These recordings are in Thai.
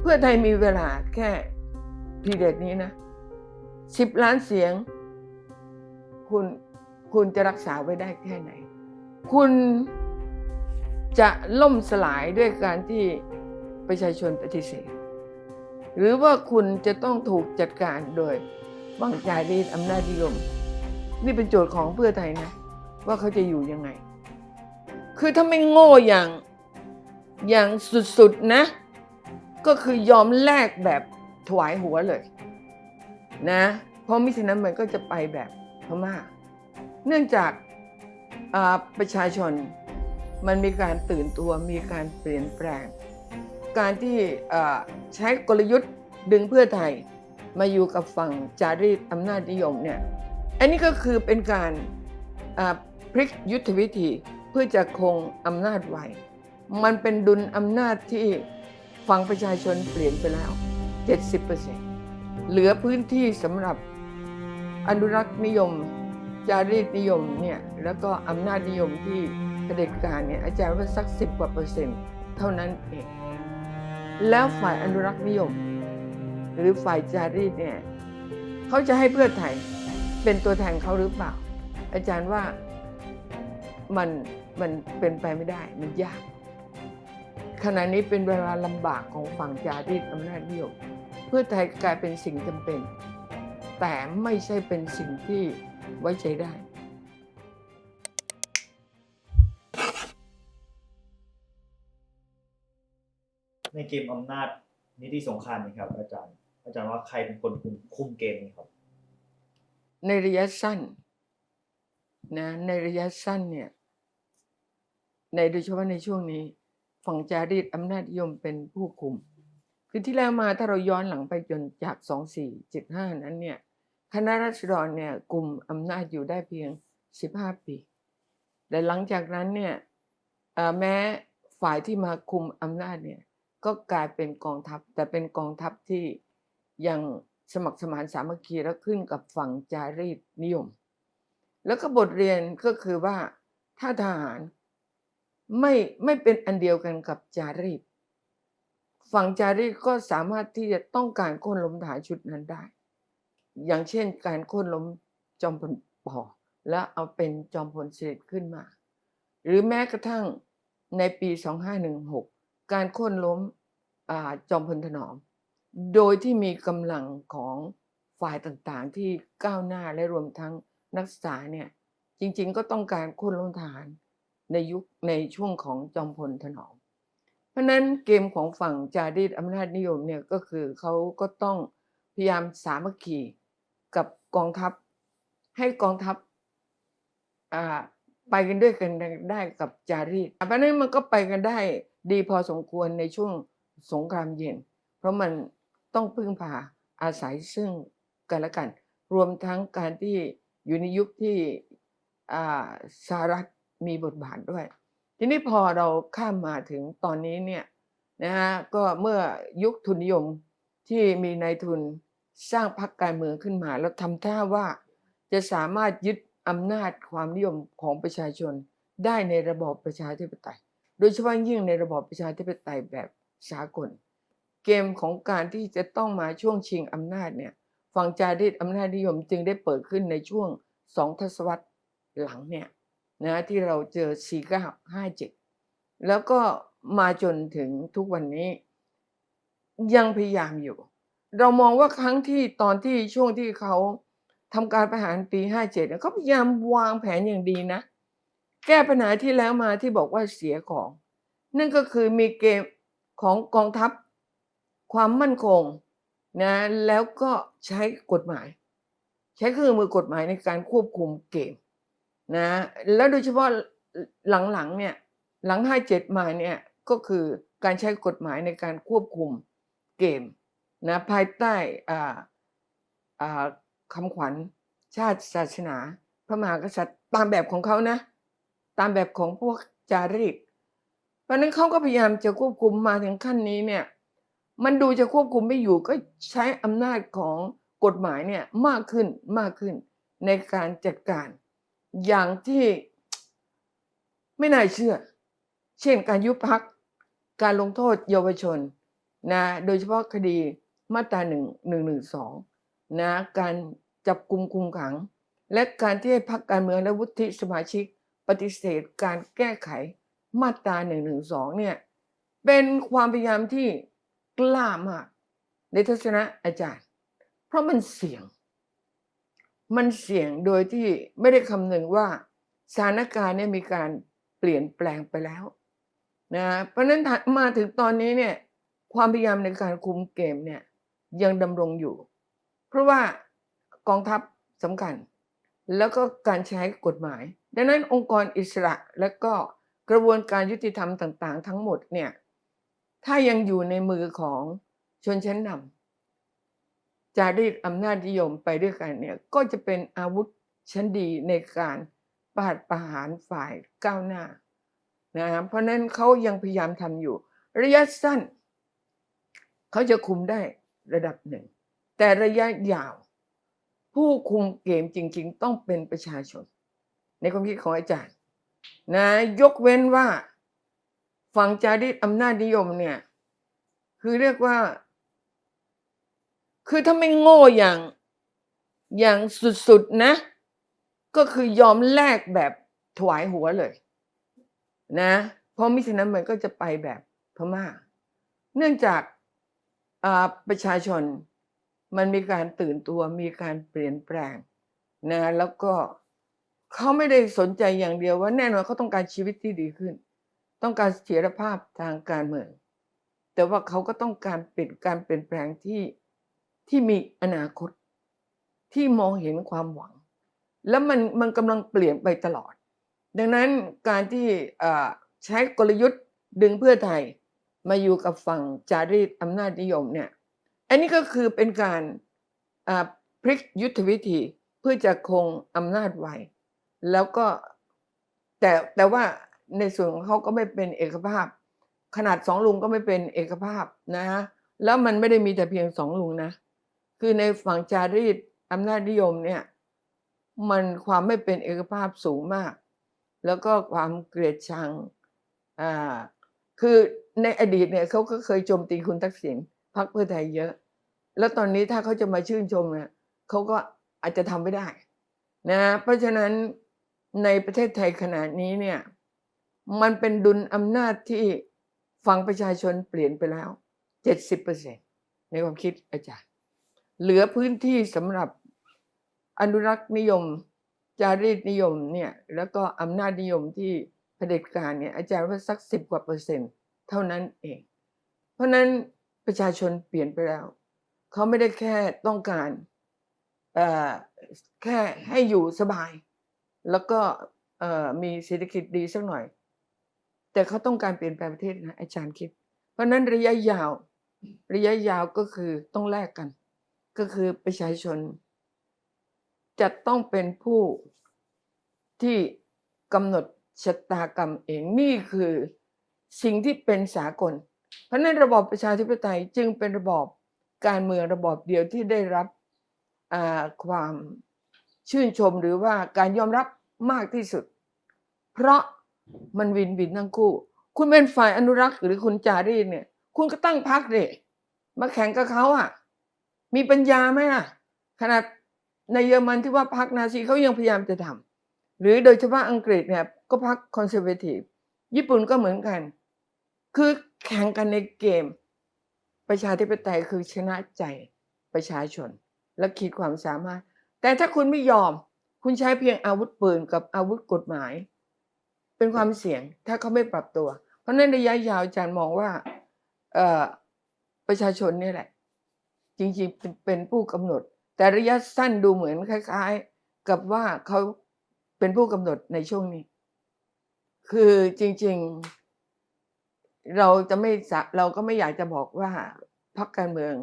เพื่อไทยมีเวลาแค่พีเดตนี้นะสิบล้านเสียง คุณคุณจะรักษาไว้ได้แค่ไหน คุณจะล่มสลายด้วยการที่ประชาชนปฏิเสธ หรือว่าคุณจะต้องถูกจัดการโดยบังจารีอำนาจนิยม นี่เป็นโจทย์ของเพื่อไทยนะ ว่าเขาจะอยู่ยังไง คือถ้าไม่โง่อย่างอย่างสุดๆนะ ก็คือยอมแลกแบบถวายหัวเลย นะเพราะมิฉะนั้นมันก็จะไปแบบพม่า เนื่องจากประชาชนมันมีการตื่นตัวมีการเปลี่ยนแปลง การที่ใช้กลยุทธ์ดึงเพื่อไทยมาอยู่กับฝั่งจารีตอำนาจนิยมเนี่ยอันนี้ก็คือเป็นการพลิกยุทธวิธีเพื่อจะคงอำนาจไว้ มันเป็นดุลอำนาจที่ ฝั่งประชาชนเปลี่ยนไปแล้ว 70%เหลือพื้นที่สำหรับอนุรักษ์นิยม จารีตนิยมเนี่ยแล้วก็อำนาจนิยมที่เผด็จการเนี่ยอาจารย์ว่าสักสิบกว่าเปอร์เซ็นต์เท่านั้นเอง แล้วฝ่ายอนุรักษ์นิยม หรือฝ่ายจารีตเนี่ยเขาจะให้เพื่อไทยเป็นตัวแทนเขาหรือเปล่า อาจารย์ว่ามันมันเป็นไปไม่ได้มันยาก ขณะนี้เป็นเวลาลำบากของฝั่งจารีตอำนาจนิยมเพื่อไทยกลายเป็นสิ่งจำเป็น แต่ไม่ใช่เป็นสิ่งที่ไว้ใจได้ในเกมอำนาจนิติสงครามนี่ครับ อาจารย์ อาจารย์ว่าใครเป็นคนคุมคุมเกมนี้ครับ ในระยะสั้นนะในระยะสั้นเนี่ย ในโดยเฉพาะในช่วงนี้ ฝั่งจารีตอำนาจนิยมเป็นผู้คุม คือที่แล้วมาถ้าเราย้อนหลังไปจนจาก 2475 นั้นเนี่ยคณะรัษฎรเนี่ยกลุ่มอำนาจอยู่ได้เพียง 15 ปี แต่หลังจากนั้นเนี่ยแม้ฝ่ายที่มาคุมอำนาจเนี่ยก็กลายเป็นกองทัพ แต่เป็นกองทัพที่ยังสมัครสมานสามัคคีและขึ้นกับฝั่งจารีตนิยม แล้วก็บทเรียนก็คือว่าถ้าทหาร ไม่ไม่เป็นอันเดียวกันกับจารีตฝั่งจารีตก็สามารถที่จะต้องการโค่นล้มทหารชุดนั้นได้ อย่างเช่นการโค่นล้มจอมพลปอแล้วเอาเป็นจอมพลสฤษดิ์ขึ้นมา หรือแม้กระทั่งในปี 2516 การโค่นล้มอจอมพลถนอม โดยที่มีกำลังของฝ่ายต่างๆ ที่ก้าวหน้าและรวมทั้งนักศึกษาเนี่ยจริงๆ ก็ต้องการโค่นล้มทหาร ในยุคในช่วงของจอมพลถนอม เพราะนั้นเกมของฝั่งจารีตอำนาจนิยมเนี่ยก็คือเขาก็ต้องพยายามสามัคคีกับกองทัพ ให้กองทัพอ่าไปกันด้วยกันได้กับจารีตเพราะนั้นมันก็ไปกันได้ดีพอสมควรในช่วงสงครามเย็น เพราะมันต้องพึ่งพาอาศัยซึ่งกันและกัน รวมทั้งการที่อยู่ในยุคที่อ่าสหรัฐ มีบทบาทด้วย ทีนี้พอเราข้ามมาถึงตอนนี้เนี่ยนะฮะก็เมื่อยุคทุนนิยมที่มีนายทุนสร้างพรรคการเมืองขึ้นมา แล้วทำท่าว่าจะสามารถยึดอำนาจความนิยมของประชาชนได้ในระบอบประชาธิปไตย โดยเฉพาะยิ่งในระบอบประชาธิปไตยแบบสากล เกมของการที่จะต้องมาช่วงชิงอำนาจเนี่ยฝั่งจารีตอำนาจนิยมจึงได้เปิดขึ้นในช่วงสองทศวรรษหลังเนี่ย นะที่เราเจอ 4957 แล้วก็มาจนถึงทุกวันนี้ ยังพยายามอยู่ เรามองว่าครั้งที่ตอนที่ช่วงที่เขาทำการประหารปี 57เขาพยายามวางแผนอย่างดีนะ แก้ปัญหาที่แล้วมาที่บอกว่าเสียของ นั่นก็คือมีเกมของกองทัพความมั่นคงนะแล้วก็ใช้กฎหมาย ใช้เครื่องมือกฎหมายในการควบคุมเกม นะแล้วโดยเฉพาะหลังๆเนี่ยหลัง57มาเนี่ยก็คือการใช้กฎหมายในการควบคุมเกมนะภายใต้อ่าคำขวัญชาติศาสนา พระมหากษัตริย์ตามแบบของเขานะ ตามแบบของพวกจารีตเพราะนั้นเขาก็พยายามจะควบคุมมาถึงขั้นนี้เนี่ยมันดูจะควบคุมไม่อยู่ก็ใช้อำนาจของกฎหมายเนี่ยมากขึ้นมากขึ้นในการจัดการ อย่างที่ไม่น่าเชื่อ เช่นการยุบพัก การลงโทษเยาวชนนะโดยเฉพาะคดีมาตราหนึ่งหนึ่งหนึ่งสองนะการจับกลุ่มคุมขัง และการที่ให้พรรคการเมืองและวุฒิสมาชิก ปฏิเสธการแก้ไขมาตราหนึ่งหนึ่งสองเนี่ยเป็นความพยายามที่กล้ามากในทัศนะอาจารย์ เพราะมันเสี่ยง มันเสี่ยงโดยที่ไม่ได้คำนึงว่าสถานการณ์เนี่ยมีการเปลี่ยนแปลงไปแล้วนะเพราะนั้นมาถึงตอนนี้เนี่ยความพยายามในการคุมเกมเนี่ยยังดำรงอยู่ เพราะว่ากองทัพสำคัญ แล้วก็การใช้กฎหมาย ดังนั้นองค์กรอิสระและก็กระบวนการยุติธรรมต่าง ๆ ทั้งหมดเนี่ยถ้ายังอยู่ในมือของชนชั้นนำ จารีตอำนาจนิยมไปด้วยกันเนี่ยก็จะเป็นอาวุธชั้นดีในการปราดประหารฝ่ายก้าวหน้านะเพราะนั้นเขายังพยายามทำอยู่ ระยะสั้น เขาจะคุมได้ระดับหนึ่ง แต่ระยะยาว ผู้คุมเกมจริง ๆ ต้องเป็นประชาชน ในความคิดของอาจารย์นะยกเว้นว่าฝั่งจารีตอำนาจนิยมเนี่ยคือเรียกว่า คือถ้าไม่โง่อย่างอย่างสุดๆนะ ก็คือยอมแลกแบบถวายหัวเลย นะ เพราะมิฉะนั้นมันก็จะไปแบบพม่า เนื่องจากประชาชนมันมีการตื่นตัวมีการเปลี่ยนแปลงนะแล้วก็เขาไม่ได้สนใจอย่างเดียวว่าแน่นอนเขาต้องการชีวิตที่ดีขึ้น ต้องการเสถียรภาพทางการเมือง แต่ว่าเขาก็ต้องการเปลี่ยนการเปลี่ยนแปลงที่ ที่มีอนาคต ที่มองเห็นความหวัง แล้วมันมันกำลังเปลี่ยนไปตลอด ดังนั้นการที่ใช้กลยุทธ์ดึงเพื่อไทยมาอยู่กับฝั่งจารีตอำนาจนิยมเนี่ย อันนี้ก็คือเป็นการพลิกยุทธวิธีเพื่อจะคงอำนาจไว้ แล้วก็แต่แต่ว่าในส่วนของเขาก็ไม่เป็นเอกภาพ ขนาดสองลุงก็ไม่เป็นเอกภาพนะฮะแล้วมันไม่ได้มีแต่เพียงสองลุงนะ คือในฝั่งจารีตอำนาจนิยมเนี่ย มันความไม่เป็นเอกภาพสูงมาก แล้วก็ความเกลียดชังอ่าคือในอดีตเนี่ยเขาก็เคยโจมตีคุณทักษิณพรรคเพื่อไทยเยอะ แล้วตอนนี้ถ้าเขาจะมาชื่นชมเนี่ยเขาก็อาจจะทำไม่ได้นะเพราะฉะนั้นในประเทศไทยขณะนี้เนี่ยมันเป็นดุลอำนาจที่ฝั่งประชาชนเปลี่ยนไปแล้วเจ็ดสิบเปอร์เซ็นในความคิดอาจารย์ เหลือพื้นที่สำหรับอนุรักษ์นิยม จารีตนิยมเนี่ยแล้วก็อำนาจนิยมที่เผด็จการเนี่ยอาจารย์ว่าสักสิบกว่าเปอร์เซ็นต์เท่านั้นเอง เพราะนั้นประชาชนเปลี่ยนไปแล้ว เขาไม่ได้แค่ต้องการแค่ให้อยู่สบาย แล้วก็มีเศรษฐกิจดีสักหน่อย แต่เขาต้องการเปลี่ยนแปลงประเทศนะอาจารย์คิด เพราะนั้นระยะยาว ระยะยาวก็คือต้องแลกกัน ก็คือประชาชน จะต้องเป็นผู้ที่กำหนดชะตากรรมเองนี่คือสิ่งที่เป็นสากล เพราะนั้นระบอบประชาธิปไตยจึงเป็นระบอบการเมืองระบอบเดียวที่ได้รับความชื่นชมหรือว่าการยอมรับมากที่สุด เพราะมันวินวินทั้งคู่ คุณเป็นฝ่ายอนุรักษ์หรือคุณจารีตเนี่ย คุณก็ตั้งพักเดมาแข่งกับเขาอะ มีปัญญาไหมล่ะ ขนาดในเยอรมันที่ว่าพรรคนาซีเขายังพยายามจะทำหรือโดยเฉพาะอังกฤษเนี่ยก็พรรคคอนเซอร์เวทีฟญี่ปุ่นก็เหมือนกัน คือแข่งกันในเกม ประชาธิปไตยคือชนะใจประชาชน และขีดความสามารถ แต่ถ้าคุณไม่ยอม คุณใช้เพียงอาวุธปืนกับอาวุธกฎหมาย เป็นความเสี่ยงถ้าเขาไม่ปรับตัว เพราะนั้นระยะยาวอาจารย์มองว่าประชาชนนี่แหละ จริงๆเป็นผู้กำหนด แต่ระยะสั้นดูเหมือนคล้าย ๆ กับว่าเขาเป็นผู้กำหนดในช่วงนี้ คือจริง ๆ เราจะไม่สะเราก็ไม่อยากจะบอกว่าพรรคการเมือง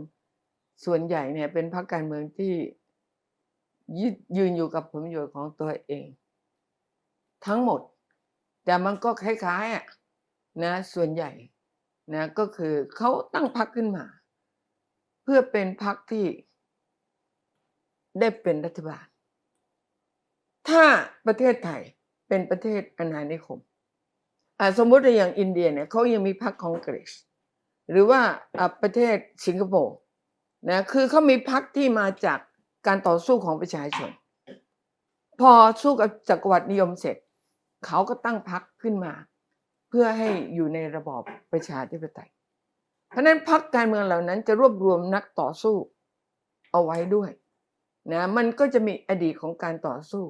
ส่วนใหญ่เนี่ย เป็นพรรคการเมืองที่ยืนอยู่กับผลประโยชน์ของตัวเอง ทั้งหมด แต่มันก็คล้ายๆอะนะส่วนใหญ่นะก็คือเขาตั้งพรรคขึ้นมา เพื่อเป็นพรรคที่ได้เป็นรัฐบาล ถ้าประเทศไทยเป็นประเทศอาณานิคมสมมติอย่างอินเดียเนี่ยเขายังมีพรรคคองเกรสหรือว่าประเทศสิงคโปร์นะคือเขามีพรรคที่มาจากการต่อสู้ของประชาชน พอสู้กับจักรวรรดินิยมเสร็จ เขาก็ตั้งพรรคขึ้นมา เพื่อให้อยู่ในระบอบประชาธิปไตย เพราะนั้นพรรคการเมืองเหล่านั้นจะรวบรวมนักต่อสู้เอาไว้ด้วยนะมันก็จะมีอดีตของการต่อสู้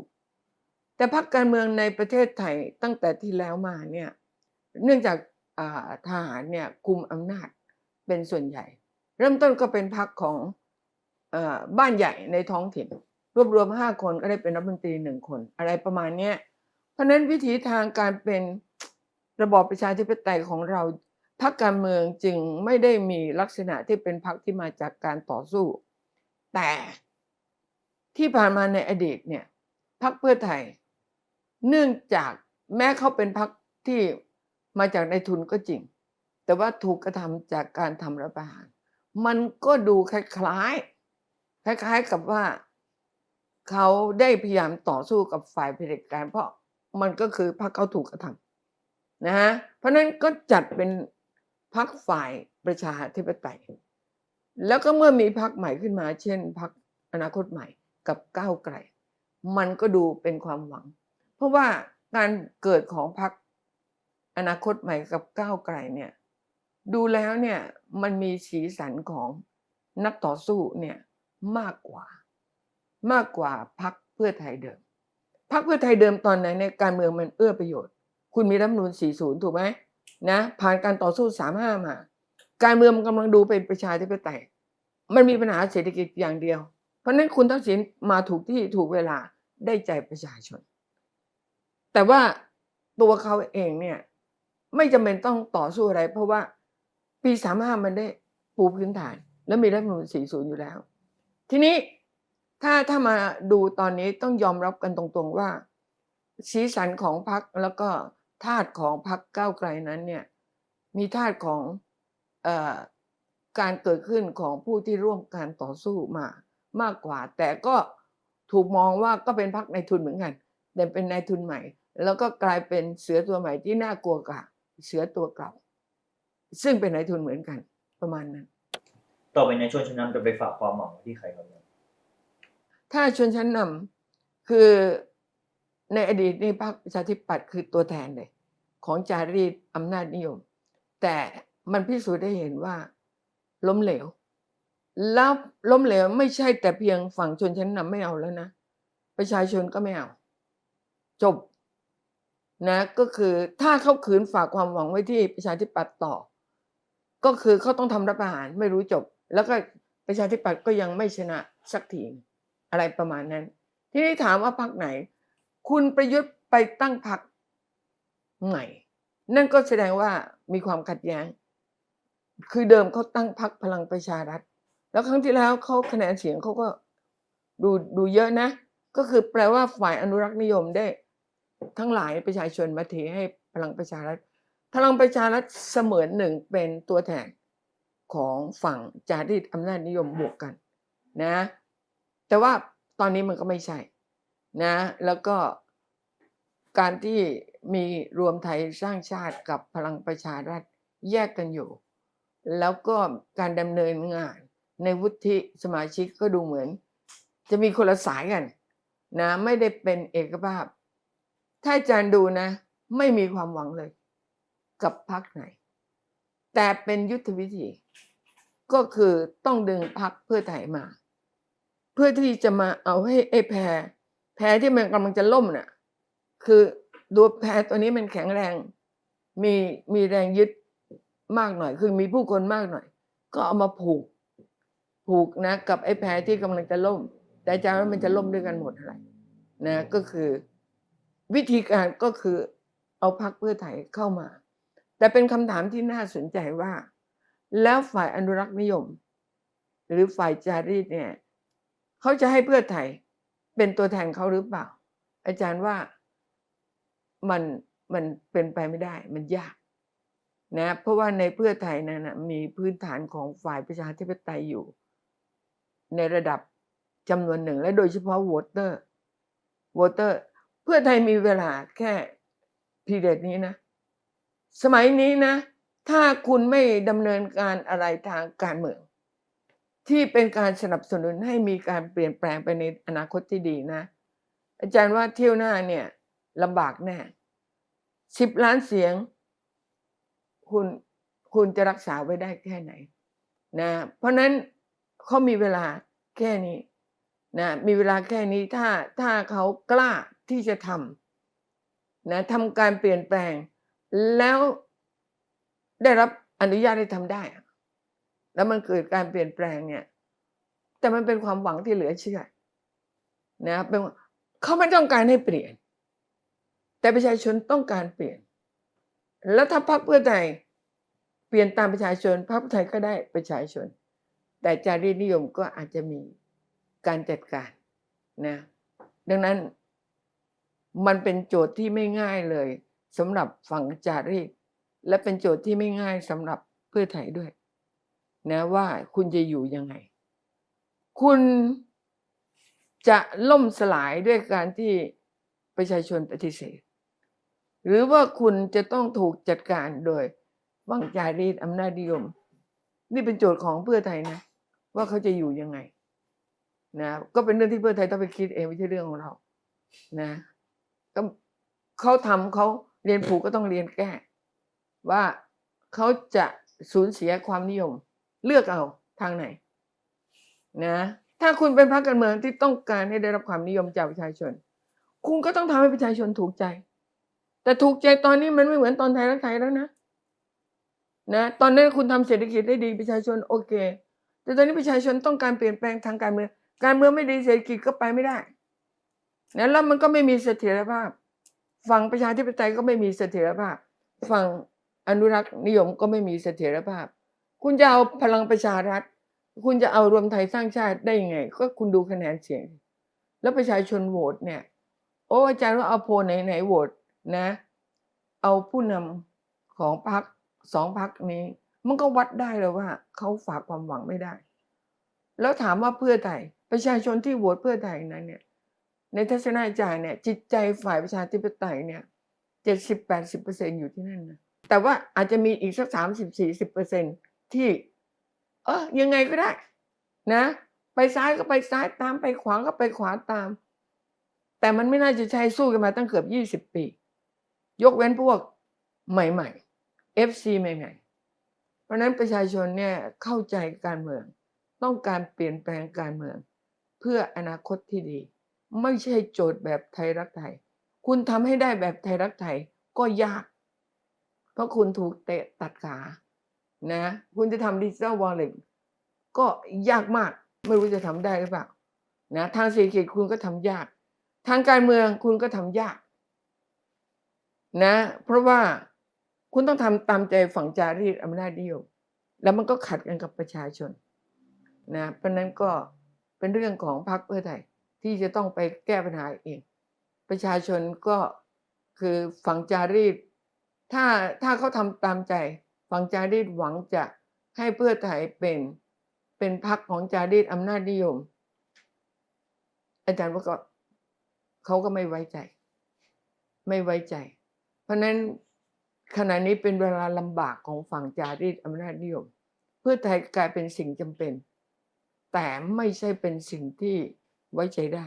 แต่พรรคการเมืองในประเทศไทยตั้งแต่ที่แล้วมาเนี่ยเนื่องจากาทหารเนี่ยคุมอำนาจเป็นส่วนใหญ่ เริ่มต้นก็เป็นพรรคของอบ้านใหญ่ในท้องถิ่น รวบรวมห้าคนก็ได้เป็นรัฐมนตรีหนึ่งคน อะไรประมาณเนี้ยเพราะฉะนั้นวิถีทางการเป็นระบอบประชาธิปไตยของเรา พรรคการเมืองจึงไม่ได้มีลักษณะที่เป็นพรรคที่มาจากการต่อสู้ แต่ที่ผ่านมาในอดีตเนี่ยพรรคเพื่อไทย เนื่องจากแม้เขาเป็นพรรคที่มาจากในทุนก็จริง แต่ว่าถูกกระทำจากการทำรัฐประหาร มันก็ดูคล้ายๆ คล้ายๆกับว่าเขาได้พยายามต่อสู้กับฝ่ายเผด็จการเพราะมันก็คือพรรคเขาถูกกระทำนะฮะเพราะฉะนั้นก็จัดเป็น พรรคฝ่ายประชาธิปไตย แล้วก็เมื่อมีพรรคใหม่ขึ้นมา เช่นพรรคอนาคตใหม่กับก้าวไกล มันก็ดูเป็นความหวัง เพราะว่าการเกิดของพรรคอนาคตใหม่กับก้าวไกลเนี่ยดูแล้วเนี่ยมันมีสีสันของนักต่อสู้เนี่ยมากกว่า มากกว่าพรรคเพื่อไทยเดิมพรรคเพื่อไทยเดิมตอนนั้นในการเมืองมันเอื้อประโยชน์ คุณมีรัฐมนูญ40 ถูกไหม นะผ่านการต่อสู้35มห้ามา การเมืองมันกำลังดูเป็นประชาธิปไตยมันมีปัญหาเศรษฐกิจอย่างเดียว เพราะนั้นคุณทักษิณมาถูกที่ถูกเวลาได้ใจประชาชน แต่ว่าตัวเขาเองเนี่ย ไม่จำเป็นต้องต่อสู้อะไร เพราะว่าปีสามห้ามันได้ปูพื้นฐาน แล้วมีรัฐธรรมนูญ40อยู่แล้ว ทีนี้ถ้าถ้ามาดูตอนนี้ต้องยอมรับกันตรงๆว่า สีสันของพรรคแล้วก็ ธาตุของพรรคก้าวไกลนั้นเนี่ยมีธาตุของเอ่อการเกิดขึ้นของผู้ที่ร่วมการต่อสู้มามากกว่า แต่ก็ถูกมองว่าก็เป็นพรรคในทุนเหมือนกัน แต่เป็นนายทุนใหม่ แล้วก็กลายเป็นเสือตัวใหม่ที่น่ากลัวกว่าเสือตัวเก่าซึ่งเป็นนายทุนเหมือนกันประมาณนั้น ต่อไปในช่วงชนนำจะไปฝากความหวังไว้ที่ใครครับเนี่ยถ้าชนชั้นนำคือ ในอดีตนี่พรรคประชาธิปัตย์คือตัวแทนเลย ของจารีตอำนาจนิยม แต่มันพิสูจน์ได้เห็นว่า ล้มเหลว แล้วล้มเหลวไม่ใช่แต่เพียงฝั่งชนชั้นนำไม่เอาแล้วนะ ประชาชนก็ไม่เอา จบนะก็คือถ้าเขาขืนฝากความหวังไว้ที่ประชาธิปัตย์ต่อ ก็คือเขาต้องทำรัฐประหารไม่รู้จบ แล้วก็ประชาธิปัตย์ก็ยังไม่ชนะสักทีอะไรประมาณนั้น ทีนี้ถามว่าพรรคไหน คุณประยุทธ์ไปตั้งพรรคใหม่ นั่นก็แสดงว่ามีความขัดแย้ง คือเดิมเขาตั้งพรรคพลังประชารัฐ แล้วครั้งที่แล้วเขาคะแนนเสียงเขาก็ดูดูเยอะนะ ก็คือแปลว่าฝ่ายอนุรักษ์นิยมได้ ทั้งหลายประชาชนมาเทให้พลังประชารัฐ พลังประชารัฐเสมือนหนึ่งเป็นตัวแทนของฝั่งจารีตอำนาจนิยมบวกกันนะ แต่ว่าตอนนี้มันก็ไม่ใช่ นะแล้วก็การที่มีรวมไทยสร้างชาติกับพลังประชารัฐแยกกันอยู่ แล้วก็การดำเนินงานในวุฒิสมาชิกก็ดูเหมือน จะมีคนละสายกันนะไม่ได้เป็นเอกภาพ ถ้าอาจารย์ดูนะ ไม่มีความหวังเลย กับพรรคไหน แต่เป็นยุทธวิธี ก็คือต้องดึงพรรคเพื่อไทยมา เพื่อที่จะมาเอาให้ไอ้แพร แพรที่มันกำลังจะล่มน่ะ คือตัวแพรตัวนี้มันแข็งแรง มีมีแรงยึดมากหน่อย คือมีผู้คนมากหน่อย ก็เอามาผูก ผูกนะ กับไอ้แพรที่กำลังจะล่ม แต่อาจารย์ว่ามันจะล่มด้วยกันหมดอะไรนะก็คือ วิธีการก็คือเอาพรรคเพื่อไทยเข้ามา แต่เป็นคำถามที่น่าสนใจว่า แล้วฝ่ายอนุรักษ์นิยม หรือฝ่ายจารีตเนี่ย เขาจะให้เพื่อไทย เป็นตัวแทนเขาหรือเปล่า อาจารย์ว่ามันมันเป็นไปไม่ได้ มันยากนะเพราะว่าในเพื่อไทยนั้นนะมีพื้นฐานของฝ่ายประชาธิปไตยอยู่ ในระดับจำนวนหนึ่ง และโดยเฉพาะวตเตอร์วตเตอร์ เพื่อไทยมีเวลาแค่พีเรียดนี้นะ สมัยนี้นะ ถ้าคุณไม่ดำเนินการอะไรทางการเมือง ที่เป็นการสนับสนุนให้มีการเปลี่ยนแปลงไปในอนาคตที่ดีนะ อาจารย์ว่าเที่ยวหน้าเนี่ยลำบากแน่สิบล้านเสียง คุณคุณจะรักษาไว้ได้แค่ไหนนะเพราะนั้นเขามีเวลาแค่นี้นะมีเวลาแค่นี้ถ้าถ้าเขากล้าที่จะทำนะทำการเปลี่ยนแปลง แล้วได้รับอนุญาตให้ทำได้ แล้วมันเกิดการเปลี่ยนแปลงเนี่ย แต่มันเป็นความหวังที่เหลือเชื่อ นะเป็นเขาไม่ต้องการให้เปลี่ยน แต่ประชาชนต้องการเปลี่ยน แล้วถ้าพรรคเพื่อไทยเปลี่ยนตามประชาชนพรรคเพื่อไทยก็ได้ประชาชน แต่จารีตนิยมก็อาจจะมีการจัดการนะ ดังนั้นมันเป็นโจทย์ที่ไม่ง่ายเลยสำหรับฝั่งจารีตและเป็นโจทย์ที่ไม่ง่ายสำหรับเพื่อไทยด้วย นะว่าคุณจะอยู่ยังไง คุณจะล่มสลายด้วยการที่ประชาชนปฏิเสธ หรือว่าคุณจะต้องถูกจัดการโดยฝั่งจารีตอำนาจนิยม นี่เป็นโจทย์ของเพื่อไทยนะ ว่าเขาจะอยู่ยังไงนะก็เป็นเรื่องที่เพื่อไทยต้องไปคิดเองไม่ใช่เรื่องของเรา นะก็เขาทำเขาเรียนผูกก็ต้องเรียนแก้ ว่าเขาจะสูญเสียความนิยม เลือกเอาทางไหนนะถ้าคุณเป็นพรรคการเมืองที่ต้องการให้ได้รับความนิยมจากประชาชน คุณก็ต้องทำให้ประชาชนถูกใจ แต่ถูกใจตอนนี้มันไม่เหมือนตอนไทยรักไทยแล้วนะนะตอนนั้นคุณทำเศรษฐกิจได้ดีประชาชนโอเค แต่ตอนนี้ประชาชนต้องการเปลี่ยนแปลงทางการเมือง การเมืองไม่ดีเศรษฐกิจก็ไปไม่ได้นะแล้วมันก็ไม่มีเสถียรภาพ ฝั่งประชาธิปไตยก็ไม่มีเสถียรภาพ ฝั่งอนุรักษ์นิยมก็ไม่มีเสถียรภาพ คุณจะเอาพลังประชารัฐ คุณจะเอารวมไทยสร้างชาติได้ยังไง ก็คุณดูคะแนนเสียง แล้วประชาชนโหวตเนี่ย โอ้อาจารย์ว่าเอาโพลไหนไหนโหวตนะ เอาผู้นำของพรรคสองพรรคนี้ มันก็วัดได้เลยว่าเขาฝากความหวังไม่ได้ แล้วถามว่าเพื่อไทยประชาชนที่โหวตเพื่อไทยนั้นเนี่ย ในทัศนคติเนี่ย จิตใจฝ่ายประชาธิปไตยเนี่ยเจ็ดสิบแปดสิบเปอร์เซ็นอยู่ที่นั่นนะแต่ว่าอาจจะมีอีกสักสามสิบสี่สิบเปอร์เซ็นต์ ที่ เออยังไงก็ได้ นะ ไปซ้ายก็ไปซ้ายตามไปขวาก็ไปขวาตาม แต่มันไม่น่าจะใช้สู้กันมาตั้งเกือบยี่สิบปี ยกเว้นพวกใหม่ๆ FC ใหม่ ๆ เพราะฉะนั้นประชาชนเนี่ยเข้าใจการเมือง ต้องการเปลี่ยนแปลงการเมือง เพื่ออนาคตที่ดี ไม่ใช่โจทย์แบบไทยรักไทย คุณทำให้ได้แบบไทยรักไทยก็ยาก เพราะคุณถูกเตะตัดขา นะคุณจะทำดิจิทัลวอลเล็ตก็ยากมาก ไม่รู้จะทำได้หรือเปล่านะทางเศรษฐกิจคุณก็ทำยาก ทางการเมืองคุณก็ทำยากนะเพราะว่าคุณต้องทำตามใจฝั่งจารีตอำนาจนิยมแล้วมันก็ขัดกันกับประชาชนนะเพราะนั้นก็เป็นเรื่องของพรรคเพื่อไทยที่จะต้องไปแก้ปัญหาเอง ประชาชนก็คือฝั่งจารีต ถ้าถ้าเขาทำตามใจ ฝั่งจารีตหวังจะให้เพื่อไทยเป็นเป็นพรรคของจารีตอำนาจนิยม อาจารย์ว่าก็เขาก็ไม่ไว้ใจ ไม่ไว้ใจ เพราะฉะนั้นขณะนี้เป็นเวลาลำบากของฝั่งจารีตอำนาจนิยม เพื่อไทยกลายเป็นสิ่งจำเป็น แต่ไม่ใช่เป็นสิ่งที่ไว้ใจได้